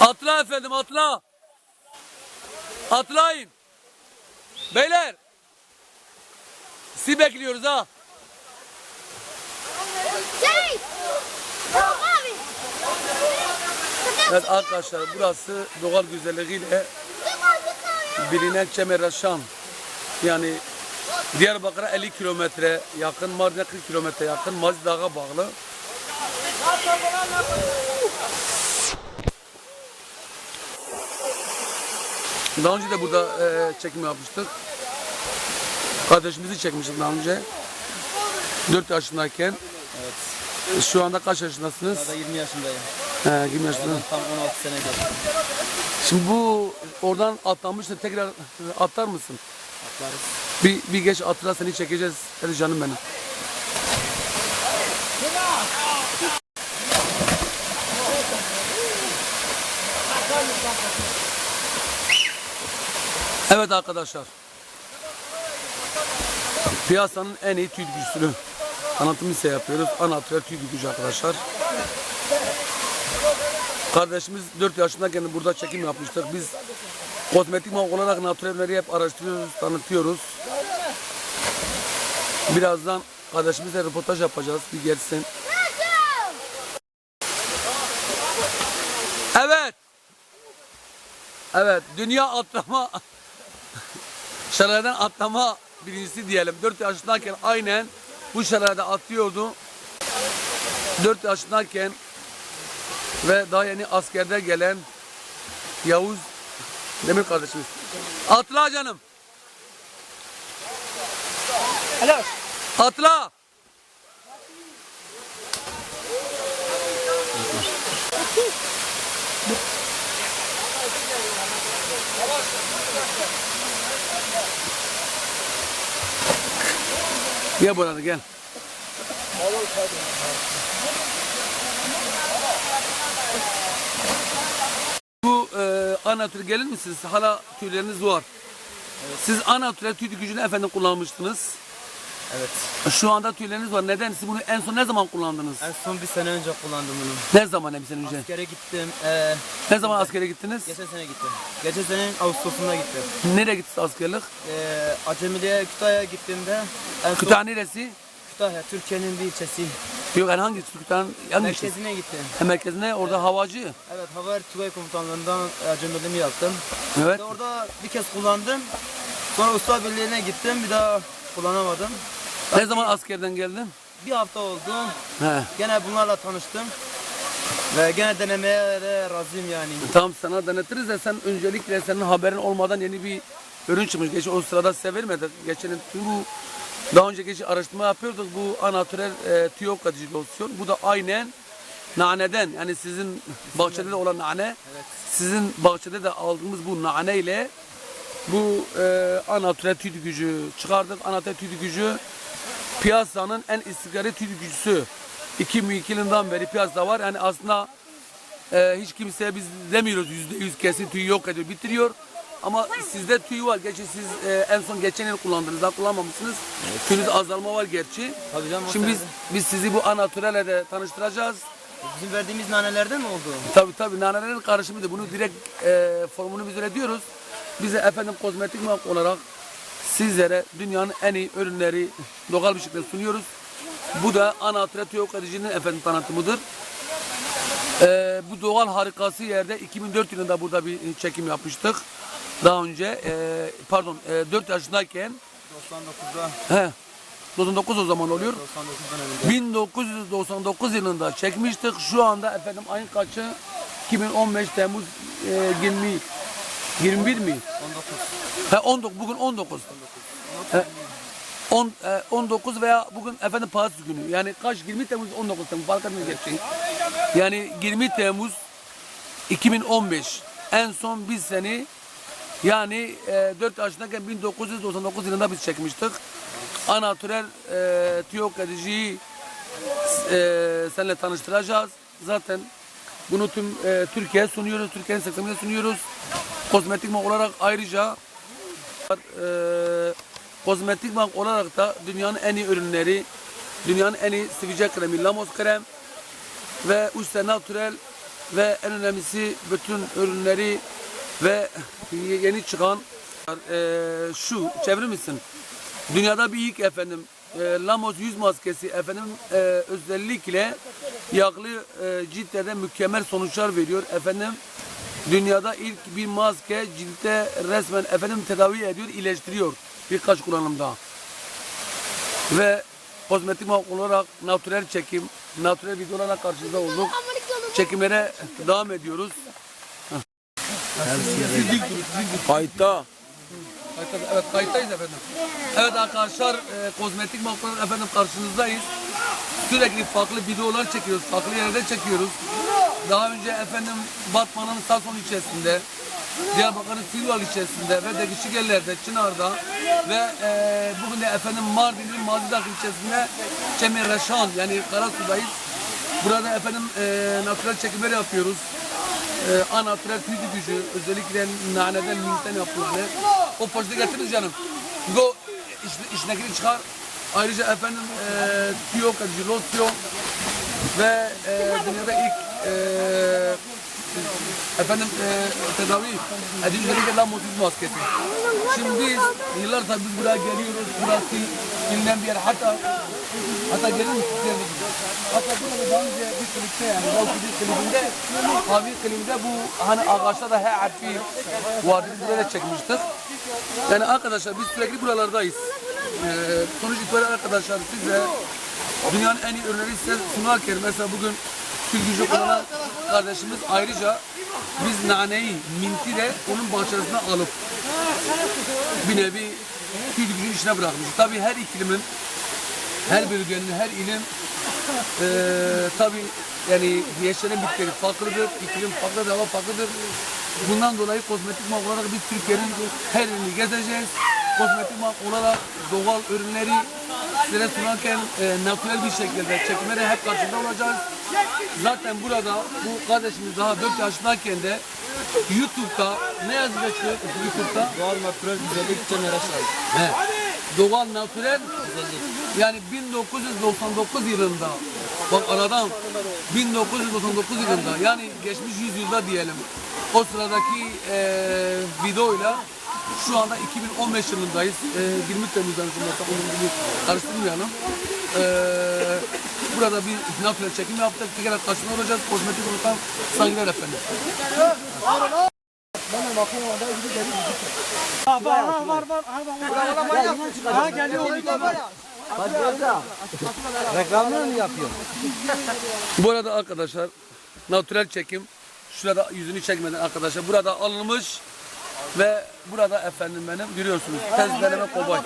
Atla efendim atla. Atlayın. Beyler. Sizi bekliyoruz ha. Şey! Evet arkadaşlar burası doğal güzelliğiyle bilinen Kemerraşan. Yani Diyarbakır'a 50 kilometre yakın, Mardin'e 40 kilometre yakın, Mazı Dağ'a bağlı. Daha önce de burada e, çekim yapmıştık. Kardeşimizi çekmiştik daha önce. 4 yaşındayken. Evet. Şu anda kaç yaşındasınız? Da 20 yaşındayım. He, 20 yaşında. Aradan tam 16 sene geçti. Şimdi bu oradan atlamıştı tekrar atlar mısın? Atlarız. Bir, bir geç atla seni çekeceğiz. Hadi canım benim. Evet arkadaşlar. Piyasanın en iyi tüy gücüsünü tanıtım ise yapıyoruz. Anatoliya tüy gücü arkadaşlar. Kardeşimiz 4 yaşındayken burada çekim yapmıştık. Biz kozmetik olarak natürelleri hep araştırıyoruz, tanıtıyoruz. Birazdan kardeşimizle röportaj yapacağız. Bir gelsin. Evet. Evet. Dünya atlama şelaleden atlama birincisi diyelim. 4 yaşındayken aynen bu şelalede atlıyordu. 4 yaşındayken ve daha yeni askerde gelen Yavuz Demir kardeşimiz. Atla canım. Alo. Atla. Gel buraya gel. Bu e, ana tür gelir misiniz? Hala tüyleriniz var. Siz ana türe tüy gücünü efendim kullanmıştınız. Evet. Şu anda tüyleriniz var. Neden? Siz bunu en son ne zaman kullandınız? En son bir sene önce kullandım bunu. Ne zaman bir sene önce? Askere gittim. Ee, Ne zaman askere gittiniz? geçen sene gittim. Geçen senenin Ağustos'unda gittim. Nereye gittiniz askerlik? Ee, Acemili'ye Kütahya'ya gittiğimde en son Kütahya neresi? Kütahya Türkiye'nin bir ilçesi. Yok yani hangi Kütahya? Hangi ilçesi? Merkezine gittim. Ha, merkezine orada havacı. Evet Hava Tugay Komutanlığından Acemili'mi yaptım. Evet. Ve orada bir kez kullandım. Sonra usta birliğine gittim. Bir daha kullanamadım. Ne zaman askerden geldin? Bir hafta oldu. He. Gene bunlarla tanıştım. Ve gene denemeye de razıyım yani. Tamam sana denetiriz de sen öncelikle senin haberin olmadan yeni bir ürün çıkmış. Geçen o sırada size vermedik. Geçen bu daha önce geçen araştırma yapıyorduk. Bu anatürel e, tüyo katıcı losyon. Bu da aynen naneden yani sizin bahçede de olan nane sizin bahçede de aldığımız bu nane ile bu e, anatürel tüy gücü çıkardık. Anatürel tüy gücü piyasanın en istikrarlı tüy gücüsü. 2002 yılından beri piyasada var. Yani aslında ee, hiç kimseye biz demiyoruz yüzde yüz kesin tüy yok ediyor, bitiriyor. Ama sizde tüy var. Gerçi siz e, en son geçen yıl kullandınız, daha kullanmamışsınız. Tüyünüzde azalma var gerçi. Tabii canım, Şimdi biz biz sizi bu anatürele de tanıştıracağız. Bizim verdiğimiz nanelerden mi oldu? Tabi tabi nanelerin karışımıdır. Bunu direkt e, formunu biz öğretiyoruz. Bize efendim kozmetik olarak sizlere dünyanın en iyi ürünleri doğal bir şekilde sunuyoruz. Bu da anatüre tüy yok edicinin efendim tanıtımıdır. Ee, bu doğal harikası yerde 2004 yılında burada bir çekim yapmıştık. Daha önce e, pardon e, 4 yaşındayken 99'da he 99 o zaman oluyor. 99'dan önce. 1999 yılında çekmiştik. Şu anda efendim ayın kaçı? 2015 Temmuz e, 20 21 mi? 19. He 19 bugün 19. He, 10 e, 19 veya bugün efendim pazartesi günü. Yani kaç 20 Temmuz 19 Temmuz fark etmiyor gerçeği. Yani 20 Temmuz 2015 en son biz seni yani e, 4 yaşındayken 1999 yılında biz çekmiştik. Anatürel e, tiyok ediciyi e, seninle tanıştıracağız. Zaten bunu tüm e, Türkiye'ye sunuyoruz. Türkiye'nin seksemine sunuyoruz. Kozmetik mark olarak ayrıca e, kozmetik mark olarak da dünyanın en iyi ürünleri, dünyanın en iyi sivilce kremi, Lamos krem ve Usta Natural ve en önemlisi bütün ürünleri ve yeni çıkan e, şu çevirir misin? Dünyada bir ilk efendim e, Lamos yüz maskesi efendim e, özellikle yağlı e, ciltlerde mükemmel sonuçlar veriyor efendim. Dünyada ilk bir maske ciltte resmen efendim tedavi ediyor, iyileştiriyor birkaç kullanımda. Ve kozmetik olarak natürel çekim, natürel videolarla karşınızda olduk. Çekimlere devam ediyoruz. Kayıtta. Evet kayıttayız efendim. Evet arkadaşlar e, kozmetik makuller efendim karşınızdayız. Sürekli farklı videolar çekiyoruz. Farklı yerlerde çekiyoruz. Daha önce efendim Batman'ın Sason ilçesinde, Diyarbakır'ın Silval ilçesinde ve değişik yerlerde Çınar'da ve e, bugün de efendim Mardin'in Mazidak ilçesinde Çemirreşan yani Karasu'dayız. Burada efendim e, natürel çekimler yapıyoruz e, anatürel tüy gücü özellikle naneden minten yapılanı o poşete getiririz canım. Go iş, işinekini çıkar. Ayrıca efendim e, tüyo losyon ve e, dünyada ilk e, efendim e, tedavi edilmiş özellikle lamotuz maskesi. Şimdi biz yıllar tabii biz buraya geliyoruz. Burası bilinen bir yer. Hatta hatta gelir misiniz? Hatta burada daha önce bir klipte yani bir klibinde abi klibinde bu hani ağaçta da he harfi vardı. Biz buraya çekmiştik. Yani arkadaşlar biz sürekli buralardayız. Ee, sonuç itibariyle arkadaşlar size dünyanın en iyi ürünleri size sunarken mesela bugün tül gücü kullanan kardeşimiz ayrıca biz naneyi, minti de onun bahçesinden alıp bir nevi tül gücünün içine bırakmış. Tabii her iklimin, her bölgenin, her ilin eee tabii yani yaşanan bitkileri farklıdır, iklim farklıdır, hava farklıdır. Bundan dolayı kozmetik marka olarak biz Türkiye'nin her yerini gezeceğiz. Kozmetik marka olarak doğal ürünleri size sunarken e, natürel bir şekilde çekimlere hep karşında olacağız. Zaten burada bu kardeşimiz daha 4 yaşındayken de YouTube'da ne yazacak YouTube'da? Doğal natürel güzellik Çemirreşan. He. Doğal natürel yani 1999 yılında bak aradan 1999 yılında yani geçmiş 100 yılda diyelim o sıradaki eee videoyla şu anda 2015 yılındayız. Eee 20 Temmuz'dan gibi karıştırmayalım. Eee burada bir natürel çekim yaptık. Tekrar karşısında olacağız. Kozmetik olarak saygılar efendim. Reklamını mı yapıyor? Bu arada arkadaşlar natürel çekim şurada yüzünü çekmeden arkadaşlar burada alınmış ve burada efendim benim görüyorsunuz tez deneme kobay.